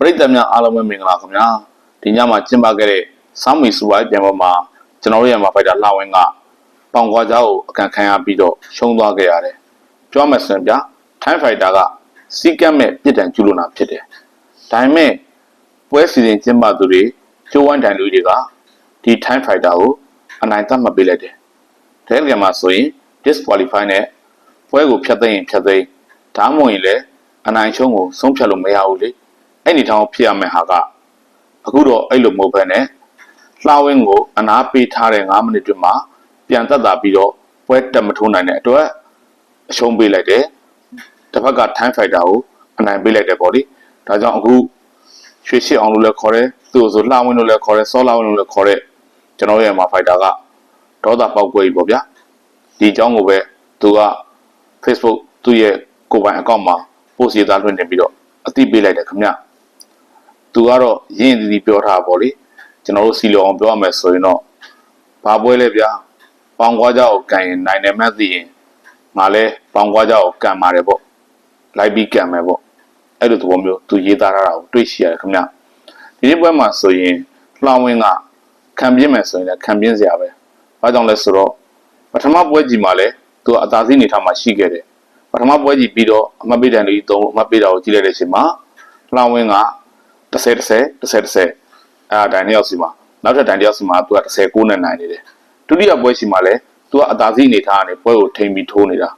ပရိသတ်များအားလုံးပဲမင်္ဂလာခင်ဗျာဒီညမှာကျင်းပခဲ့တဲ့စောင်းမီစူဝိုင်းပြန်ပေါ်မှာကျွန်တော်တို့ရဲ့မှာဖိုက်တာလှဝင်းကပေါင်ကွာကြားကိုအကန်ခံရပြီးတော့ရှုံးသွားခဲ့ရတယ်ပြောမယ်ဆိုရင်ဗျာထိုင်းဖိုက်တာကစီကတ်မဲ့ပြစ်ဒဏ်ကျူးလွန်တာဖြစ်တယ်ဒါပေမဲ့ပွဲစီစဉ်ကျင်းပသူတွေကျိုးဝိုင်းတိုင်လူတွေကဒီထိုင်းဖိုက်တာကိုအနိုင်သတ်မှတ်ပေးလိုက်တယ်ဒါကြမှာဆိုရင် disqualify နဲ့ပွဲကိုဖျက်သိမ်းရင်ဖျက်သိမ်းဒါမှမဟုတ်ရင်လည်းအနိုင်ရှုံးကိုဆုံးဖြတ်လို့မရဘူးလေ အဲ့ဒီထောင်ဖြစ်ရမယ့်ဟာကအခုတော့အဲ့လိုမဟုတ်ဘဲနဲ့လှဝင်းကိုအနာပေးထားတဲ့9မိနစ်တွင်မှာပြန်သက်သာပြီးတော့ပွဲတက်မထိုးနိုင်တဲ့အတွက်အရှုံးပေးလိုက်တယ်တစ်ဖက်က time fighter ကိုအနိုင်ပေးလိုက်တယ်ပေါ့လေဒါကြောင့်အခုရွှေရှစ်အောင်လို့လည်းခေါ်တယ်သူ့ကိုဆိုလှဝင်းလို့လည်းခေါ်တယ်စောလှဝင်းလို့လည်းခေါ်တယ်ကျွန်တော်ရဲ့မှာ fighter ကဒေါသပေါက်ကွဲကြီးပေါ့ဗျာဒီအကြောင်းကိုပဲသူက Facebook သူ့ရဲ့ကိုယ်ပိုင်အကောင့်မှာ post ရေးသားလွှင့်တင်ပြီးတော့အသိပေးလိုက်တယ်ခင်ဗျ သူကတော့ရင်းရင်းသီးသီးပြောထားပါဗောလေကျွန်တော်တို့စီလောအောင်ပြောရမယ်ဆိုရင်တော့ဘာပွဲလဲဗျာပေါင်ကွာကြကိုကန်ရင်နိုင်တယ်မှတ်သိရင်ငါလဲပေါင်ကွာကြကိုကန်ပါတယ်ဗောလိုက်ပြီးကန်မယ်ဗောအဲ့လိုသဘောမျိုးသူရေးသားထားတာကိုတွေ့ရှိရတယ်ခင်ဗျဒီနေ့ပွဲမှာဆိုရင်လှောင်ဝင်းကခံပြင်းမယ်ဆိုရင်လည်းခံပြင်းစရာပဲဘာကြောင့်လဲဆိုတော့ပထမပွဲကြီးမှာလဲသူကအသာစီးနေထားမှရှိခဲ့တယ်ပထမပွဲကြီးပြီးတော့အမတ်ပေးတန်လေးသုံးအမတ်ပေးတာကိုကြည့်လိုက်တဲ့အချိန်မှာလှောင်ဝင်းက 30 30 30 30အဲဒါဒိုင်တစ်ယောက်စီမှာနောက်ထပ်ဒိုင်တစ်ယောက်စီမှာသူက30 9နဲ့နိုင်နေတယ်ဒုတိယပွဲစီမှာလည်းသူကအသာစီးအနေထားကနေပွဲကိုထိန်ပြီးထိုးနေတာ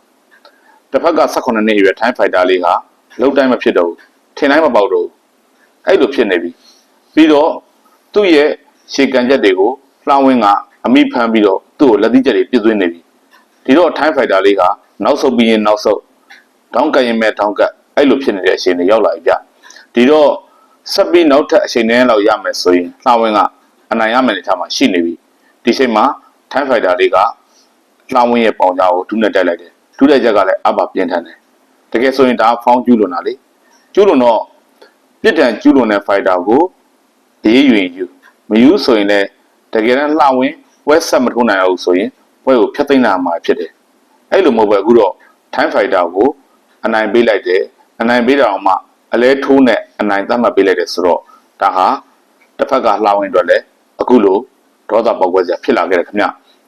တစ်ဖက်က18နှစ်အရွယ် time fighter လေးကလုံးတိုင်းမဖြစ်တော့ဘူးထင်တိုင်းမပေါက်တော့ဘူးအဲ့လိုဖြစ်နေပြီပြီးတော့သူ့ရဲ့ရှေကန်ချက်တွေကိုလှောင်းဝင်းကအမိဖမ်းပြီးတော့သူ့ကိုလက်သီးချက်တွေပြစ်သွင်းနေပြီဒီတော့ time fighter လေးကနောက်ဆုတ်ပြီးရင်နောက်ဆုတ်တောင်းကရင်မဲ့တောင်းကအဲ့လိုဖြစ်နေတဲ့အချိန်တွေရောက်လာပြီဗျဒီတော့ ဆက်ပြီးနောက်ထပ်အချိန်နည်းလောက်ရမယ်ဆိုရင်လှဝင်းကအနိုင်ရမယ်နေထားမှာရှိနေပြီဒီချိန်မှာ time fighter လေးကလှဝင်းရဲ့ပေါင်ကြားကိုဒုနဲ့တက်လိုက်တယ်ဒုတဲ့ချက်ကလည်းအဘပြင်းထန်တယ်တကယ်ဆိုရင်ဒါဖောင်းကျူးလွန်တာလေကျူးလွန်တော့ပြစ်ဒဏ်ကျူးလွန်တဲ့ fighter ကိုအေးယူရင်ယူမယူဆိုရင်လည်းတကယ်တမ်းလှဝင်းပွဲဆက်မထိုးနိုင်အောင်ဆိုရင်ပွဲကိုဖျက်သိမ်းတာမှာဖြစ်တယ်အဲ့လိုမဟုတ်ပဲအခုတော့ time fighter ကိုအနိုင်ပေးလိုက်တယ်အနိုင်ပေးတာအောင်မှ အလဲထိုးနဲ့အနိုင်သတ်မှတ်ပေးလိုက်တယ်ဆိုတော့ဒါဟာတစ်ဖက်ကလှောင်းဝင်အတွက်လည်းအခုလိုဒေါသပေါက်ကွဲစရာဖြစ်လာခဲ့တယ်ခင်ဗျ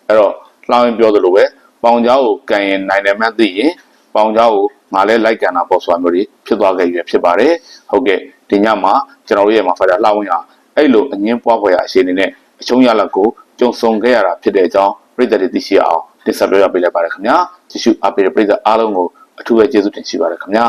အဲ့တော့လှောင်းဝင်ပြောသလိုပဲပေါင်เจ้าကိုကန်ရင်နိုင်တယ်မှသိရင်ပေါင်เจ้าကိုငါလဲလိုက်ကန်တာပေါ့ဆိုတာမျိုးတွေဖြစ်သွားခဲ့ရဖြစ်ပါတယ်ဟုတ်ကဲ့ဒီညမှာကျွန်တော်တို့ရဲ့မှာဖာတာလှောင်းဝင်ဟာအဲ့လိုအငင်းပွားဖွယ်ရာအခြေအနေနဲ့အချုံးရလက်ကိုကြုံဆုံခဲ့ရတာဖြစ်တဲ့အကြောင်းပြည်သက်တွေသိရှိအောင်တင်ဆက်ပေးရပေးလိုက်ပါတယ်ခင်ဗျာကြည့်ရှုအားပေးတဲ့ပြည်သက်အားလုံးကိုအထူးပဲကျေးဇူးတင်ရှိပါတယ်ခင်ဗျာ